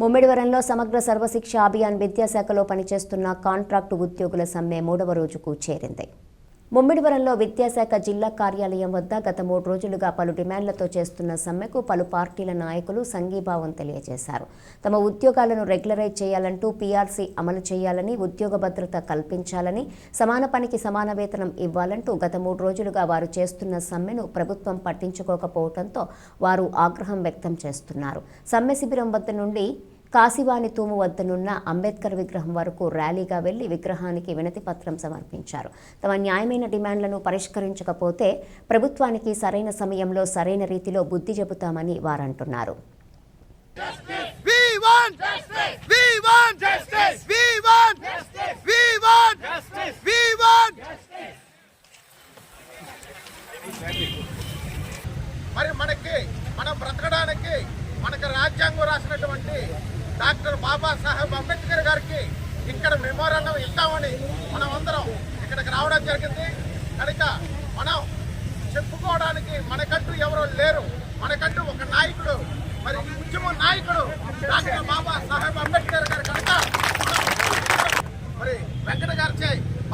ముమ్మిడివరంలో సమగ్ర సర్వశిక్ష అభియాన్ విద్యాశాఖలో పనిచేస్తున్న కాంట్రాక్టు ఉద్యోగుల సమ్మె మూడవ రోజుకు చేరింది. ముమ్మిడివరంలో విద్యాశాఖ జిల్లా కార్యాలయం వద్ద గత మూడు రోజులుగా పలు డిమాండ్లతో చేస్తున్న సమ్మెకు పలు పార్టీల నాయకులు సంఘీభావం తెలియజేశారు. తమ ఉద్యోగాలను రెగ్యులరైజ్ చేయాలంటూ పీఆర్సీ అమలు చేయాలని ఉద్యోగ భద్రత కల్పించాలని సమాన పనికి సమాన వేతనం ఇవ్వాలంటూ గత మూడు రోజులుగా వారు చేస్తున్న సమ్మెను ప్రభుత్వం పట్టించుకోకపోవడంతో వారు ఆగ్రహం వ్యక్తం చేస్తున్నారు. సమ్మె శిబిరం వద్ద నుండి కాశీవాణి తూము వద్దనున్న అంబేద్కర్ విగ్రహం వరకు ర్యాలీగా వెళ్ళి విగ్రహానికి వినతి పత్రం సమర్పించారు తమ న్యాయమైన డిమాండ్లను పరిష్కరించకపోతే ప్రభుత్వానికి సరైన సమయంలో సరైన రీతిలో బుద్ధి చెబుతామని వారంటున్నారు We want justice. We want justice. We want justice. We want justice. We want మరి మనకి మనం బ్రతకడానికి మనకి రాజ్యాంగం రాసినటువంటి డాక్టర్ బాబాసాహెబ్ అంబేద్కర్ గారికి ఇక్కడ మెమోరాండం ఇస్తామని మనం అందరం ఇక్కడికి రావడం జరిగింది. కనుక మనం చెప్పుకోవడానికి మనకంటూ ఎవరో లేరు. మనకంటూ ఒక నాయకుడు. మరి ఉద్యమ నాయకుడు డాక్టర్